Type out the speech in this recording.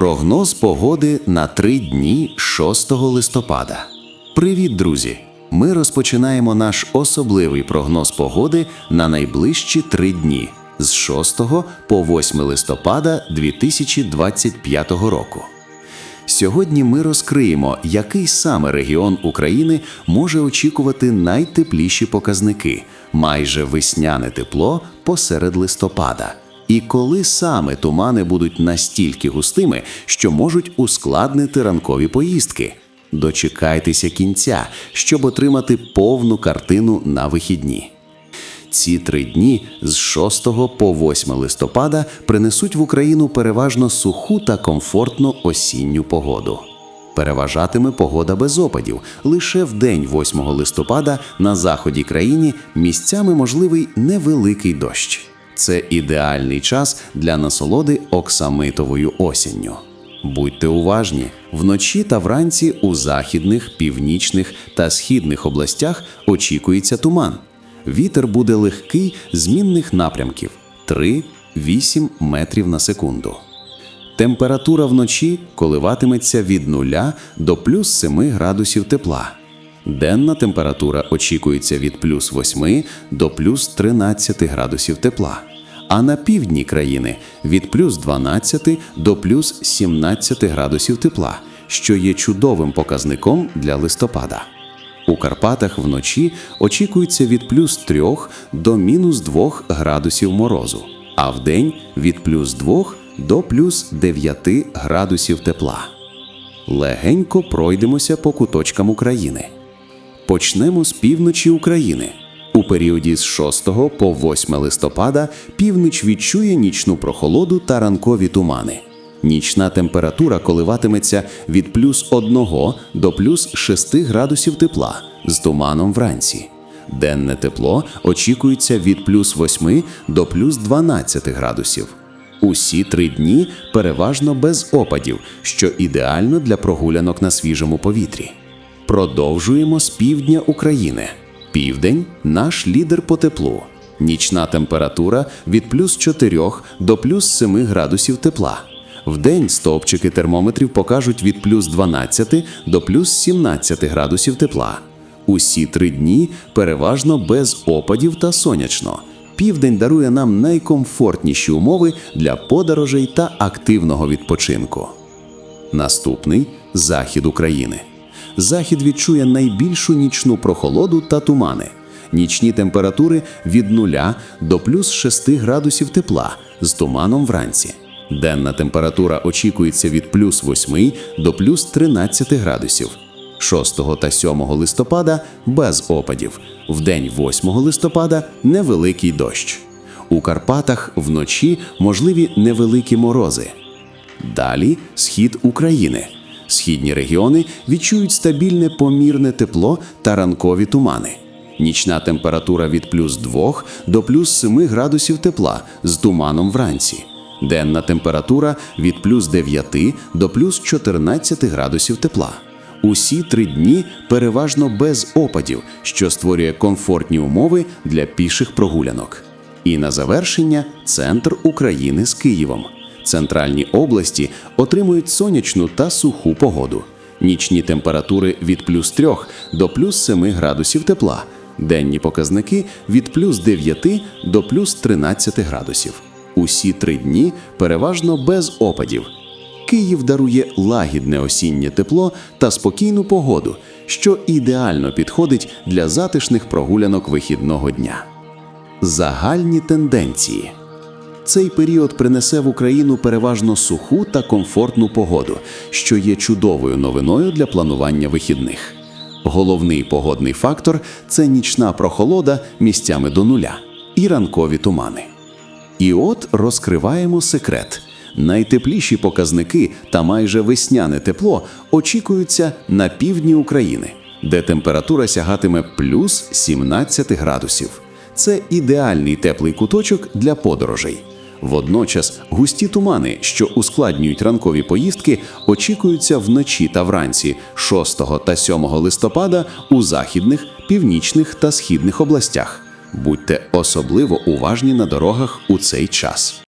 Прогноз погоди на три дні 6 листопада. Привіт, друзі! Ми розпочинаємо наш особливий прогноз погоди на найближчі три дні з 6 по 8 листопада 2025 року. Сьогодні ми розкриємо, який саме регіон України може очікувати найтепліші показники, майже весняне тепло посеред листопада. І коли саме тумани будуть настільки густими, що можуть ускладнити ранкові поїздки. Дочекайтеся кінця, щоб отримати повну картину на вихідні. Ці три дні з 6 по 8 листопада принесуть в Україну переважно суху та комфортну осінню погоду. Переважатиме погода без опадів. Лише в день 8 листопада на заході країни місцями можливий невеликий дощ. Це ідеальний час для насолоди оксамитовою осінню. Будьте уважні, вночі та вранці у західних, північних та східних областях очікується туман. Вітер буде легкий змінних напрямків 3-8 метрів на секунду. Температура вночі коливатиметься від 0 до плюс 7 градусів тепла. Денна температура очікується від плюс 8 до плюс 13 градусів тепла. А на півдні країни від плюс 12 до плюс 17 градусів тепла, що є чудовим показником для листопада. У Карпатах вночі очікується від плюс 3 до мінус 2 градусів морозу, а вдень від плюс 2 до плюс 9 градусів тепла. Легенько пройдемося по куточкам України. Почнемо з півночі України. У періоді з 6 по 8 листопада північ відчує нічну прохолоду та ранкові тумани. Нічна температура коливатиметься від плюс 1 до плюс 6 градусів тепла з туманом вранці. Денне тепло очікується від плюс 8 до плюс 12 градусів. Усі три дні переважно без опадів, що ідеально для прогулянок на свіжому повітрі. Продовжуємо з півдня України. Південь наш лідер по теплу. Нічна температура від плюс 4 до плюс 7 градусів тепла. Вдень стовпчики термометрів покажуть від плюс 12 до плюс 17 градусів тепла. Усі три дні переважно без опадів та сонячно. Південь дарує нам найкомфортніші умови для подорожей та активного відпочинку. Наступний захід України. Захід відчує найбільшу нічну прохолоду та тумани. Нічні температури від 0 до плюс 6 градусів тепла з туманом вранці. Денна температура очікується від плюс 8 до плюс 13 градусів. 6 та 7 листопада без опадів. В день 8 листопада невеликий дощ. У Карпатах вночі можливі невеликі морози. Далі схід України. Східні регіони відчують стабільне помірне тепло та ранкові тумани. Нічна температура від плюс 2 до плюс 7 градусів тепла з туманом вранці. Денна температура від плюс 9 до плюс 14 градусів тепла. Усі три дні переважно без опадів, що створює комфортні умови для піших прогулянок. І на завершення центр України з Києвом. Центральні області отримують сонячну та суху погоду. Нічні температури від плюс 3 до плюс 7 градусів тепла, денні показники від плюс 9 до плюс 13 градусів. Усі три дні переважно без опадів. Київ дарує лагідне осіннє тепло та спокійну погоду, що ідеально підходить для затишних прогулянок вихідного дня. Загальні тенденції. Цей період принесе в Україну переважно суху та комфортну погоду, що є чудовою новиною для планування вихідних. Головний погодний фактор це нічна прохолода місцями до нуля і ранкові тумани. І от розкриваємо секрет. Найтепліші показники та майже весняне тепло очікуються на півдні України, де температура сягатиме плюс 17 градусів. Це ідеальний теплий куточок для подорожей. Водночас густі тумани, що ускладнюють ранкові поїздки, очікуються вночі та вранці 6 та 7 листопада у західних, північних та східних областях. Будьте особливо уважні на дорогах у цей час.